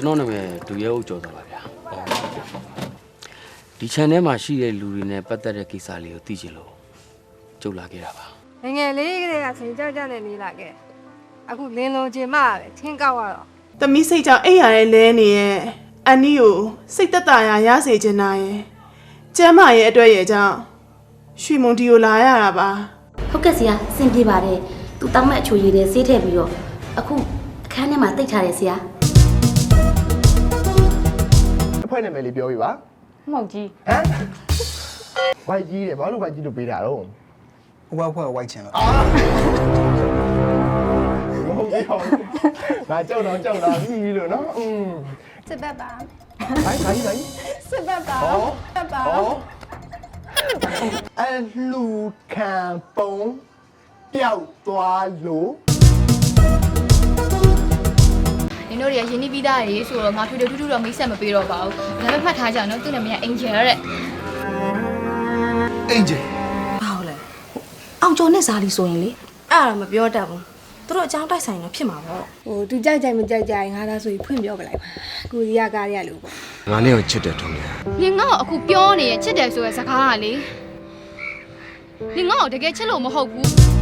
ကျွန်တော်နာမည်ဒူရဲဦးကျော်သွားပါဗျာဒီ channel မှာရှိတဲ့လူတွေနဲ့ပတ်သက်တဲ့ကိစ္စလေးကိုသိချင်လို့ကြုတ်လာခဲ့တာပါငယ်ငယ်လေးကလေးကချိန်ကြောက်ကြောက်နဲ့နေလာခဲ့အခုလင်းလုံးချင်းမပဲထင်းကောက်ရတော့။သမီးစိတ်ကြောင့်အိပ်ရတဲ့လဲနေရဲ့အန်နီကိုစိတ်သက်သာရာရစေချင်တာရဲ့ကျမ်းမာရဲ့အတွက်ရဲ့ကြောင့်ရွှေမုံတီကိုလာရတာပါဟုတ်ကဲ့ဆရာစင်ပြေပါတယ်သူတောင်းမဲ့အချိုရည်တဲ့ဆေးထည့်ပြီးတော့အခုအခန်းထဲမှာတိတ်ထားတယ်ဆရာအ ဖွဲနာမည်လေးပြောပြပါမဟုတ်ကြီးဟမ်ဝိုက်ကြီးတယ်ဘာလို့ဝိုက်ကြီးလို့ပေးတာတော့ဟိုဘက်ဖွဲ့ဝိုက်ချင်လို့မဟုတ်ဘူးဟောငါကြောက်တော့ကြောက်တာပြီလို့နော်อืมစစ်ဘက်ပါဘိုင်းဘိုင်းဘိုင်းစစ်ဘက်ပါဟောစစ်ဘက်ပါဟောအလူခံပုံပျောက်သွားလို့ နင်တို့တွေကယင်းနှီးပြီးသားတွေဆိုတော့ငါထွေထွေထူးထူးတော့မိတ်ဆက်မပေးတော့ပါဘူး။နာမည်ဖတ်ထားကြနော်သူ့နာမည်ကအင်ဂျယ်တဲ့အင်ဂျင်ဘာဟုတ်လဲအောင်ကျော်နဲ့ဇာလီဆိုရင်လေအဲ့ဒါမပြောတတ်ဘူးသူတို့အကြောင်းတိုက်ဆိုင်တော့ဖြစ်မှာပေါ့ဟိုသူကြိုက်ကြိုက်မကြိုက်ကြိုက်ငါသာဆိုရင်ဖွင့်ပြောပလိုက်ပါကိုရီးယားကားရလို့ပေါ့ငါနဲ့ကိုချစ်တယ်ထုံးတယ်။နင်ငါ့ကိုအခုပြောနေရဲ့ချစ်တယ်ဆိုတဲ့စကားကလေ။နင်ငါ့ကိုတကယ်ချစ်လို့မဟုတ်ဘူး